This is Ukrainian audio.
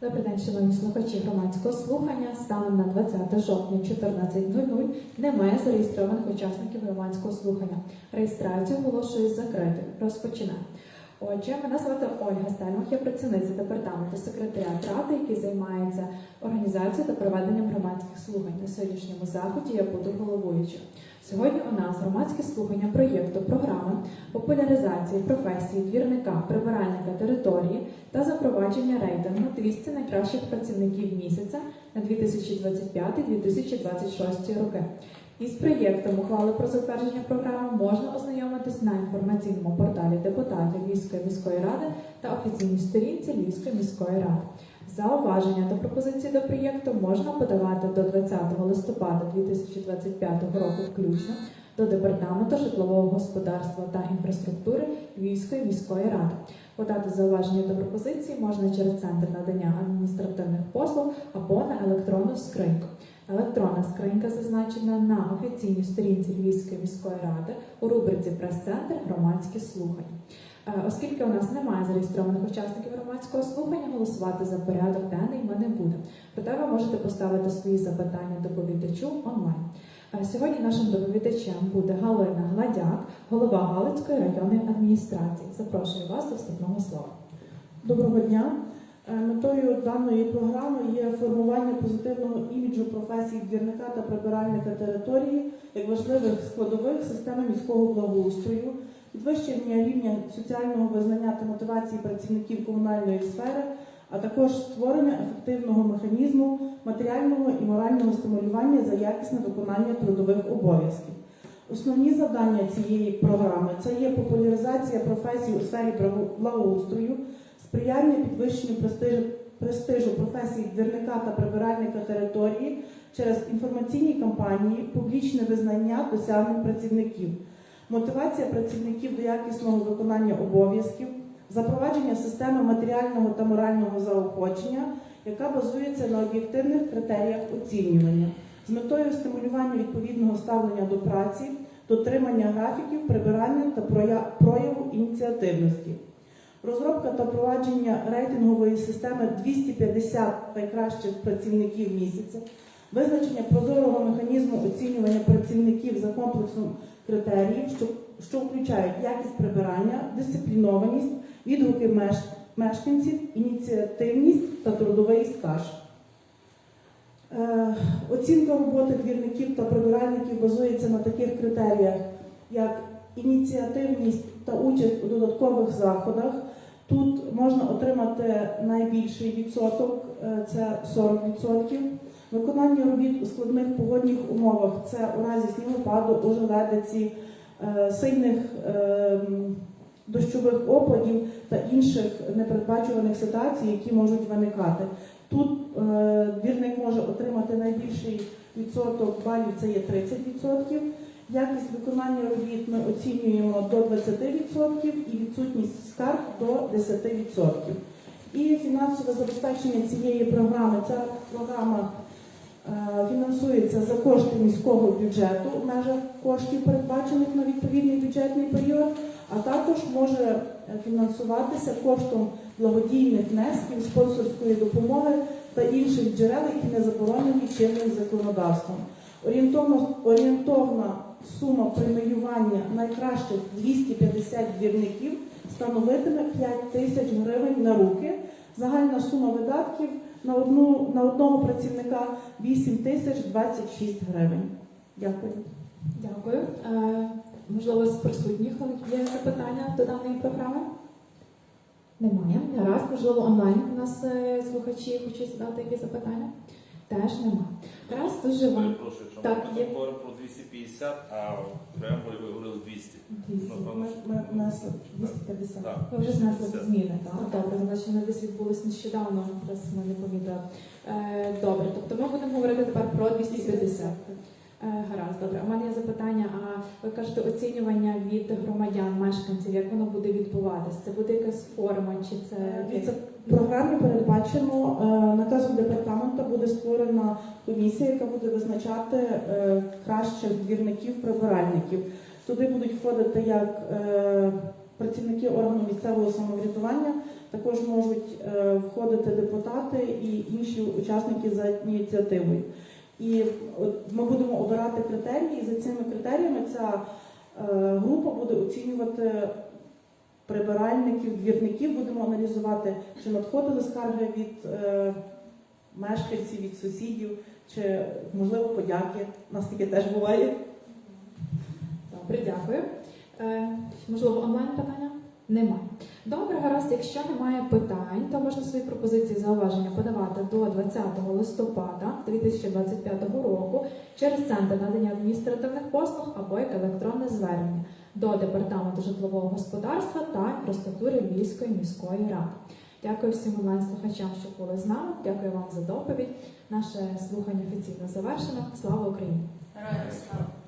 Добрий день, шановні слухачі громадського слухання. Станом на 20 жовтня 14.00 немає зареєстрованих учасників громадського слухання. Реєстрацію оголошую закритою. Розпочинаємо. Отже, мене звати Ольга Стельмах, я працівниця департаменту секретаріат ради, який займається організацією та проведенням громадських слухань. На сьогоднішньому заході я буду головуючою. Сьогодні у нас громадське слухання проєкту програми популяризації професії двірника, прибиральника території та запровадження рейтингу 200 найкращих працівників місяця на 2025-2026 роки. Із проєктом ухвали про затвердження програми можна ознайомитись на інформаційному порталі депутатів Львівської міської ради та офіційній сторінці Львівської міської ради. Зауваження та пропозиції до проєкту можна подавати до 20 листопада 2025 року включно до департаменту житлового господарства та інфраструктури Львівської міської ради. Подати зауваження та пропозиції можна через центр надання адміністративних послуг або на електронну скриньку. Електронна скринька зазначена на офіційній сторінці Львівської міської ради у рубриці Прес-центр громадські слухання. Е, Оскільки у нас немає зареєстрованих учасників громадського слухання, голосувати за порядок денний ми не будемо. Проте ви можете поставити свої запитання доповідачу онлайн. Е, Сьогодні нашим доповідачем буде Галина Гладяк, голова Галицької районної адміністрації. Запрошую вас до вступного слова. Доброго дня. Е, Метою даної програми є формування позитивного іміджу професії двірника та прибиральника території як важливих складових системи міського благоустрою, підвищення рівня соціального визнання та мотивації працівників комунальної сфери, а також створення ефективного механізму матеріального і морального стимулювання за якісне виконання трудових обов'язків. Основні завдання цієї програми це є популяризація професій у сфері благоустрою, сприяння підвищенню престижу, престижу професії двірника та прибиральника території через інформаційні кампанії, публічне визнання досягнень працівників, мотивація працівників до якісного виконання обов'язків, запровадження системи матеріального та морального заохочення, яка базується на об'єктивних критеріях оцінювання з метою стимулювання відповідного ставлення до праці, дотримання графіків, прибирання та прояву ініціативності. Розробка та впровадження рейтингової системи 250 найкращих працівників місяця, визначення прозорого механізму оцінювання працівників за комплексом критеріїв, що, що включають якість прибирання, дисциплінованість, відгуки меш- мешканців, ініціативність та трудовий стаж. Е, Оцінка роботи двірників та прибиральників базується на таких критеріях, як ініціативність та участь у додаткових заходах. Тут можна отримати найбільший відсоток, е, це 40%. Виконання робіт у складних погодних умовах це у разі снігопаду, ожеледиці, е, сильних е, дощових опадів та інших непередбачуваних ситуацій, які можуть виникати. Тут е, двірник може отримати найбільший відсоток балів, це є 30%. Якість виконання робіт ми оцінюємо до 20% і відсутність скарг до 10%. І фінансове забезпечення цієї програми. Ця програма фінансується за кошти міського бюджету в межах коштів, передбачених на відповідний бюджетний період, а також може е, фінансуватися коштом благодійних внесків, спонсорської допомоги та інших джерел, які не заборонені чинним законодавством. Орієнтовно, орієнтовна сума преміювання найкращих 250 двірників становитиме 5 тисяч гривень на руки. Загальна сума видатків на, одну, на одного працівника 8 тисяч 26 гривень. Дякую. Дякую. Е, Можливо, з присутніх є запитання до даної програми? Немає. Гаразд, можливо, онлайн у нас е, слухачі хочуть задати якісь запитання? Теж немає. Гаразд, дуже вам. Перепрошую, якщо Так, ми є. говоримо про 250, а в преамбулі ви говорили 200. Ми 250. Ви вже знесли зміни, так? Добре, значить вони десь відбулись нещодавно, раз ми не повідали. Е, добре, тобто ми будемо говорити тепер про 250. Е, Гаразд, добре. У мене є запитання. А ви кажете оцінювання від громадян, мешканців, як воно буде відбуватись? Це буде якась форма, чи це Дивіться, в програмі передбачено е, наказом департаменту буде створена комісія, яка буде визначати е, кращих двірників прибиральників. Туди будуть входити як е, працівники органу місцевого самоврядування, також можуть е, входити депутати і інші учасники за ініціативою. І от ми будемо обирати критерії, і за цими критеріями ця е, група буде оцінювати прибиральників, двірників, будемо аналізувати, чи надходили скарги від мешканців, від сусідів, чи можливо подяки. У нас таке теж буває. Добре, дякую. Е, можливо, онлайн питання? Немає. Добре, гаразд, якщо немає питань, то можна свої пропозиції зауваження подавати до 20 листопада 2025 року через центр надання адміністративних послуг або як електронне звернення до департаменту житлового господарства та інфраструктури Львівської міської ради. Дякую всім онлайн-слухачам, що були з нами. Дякую вам за доповідь. Наше слухання офіційно завершено. Слава Україні! Героям слава!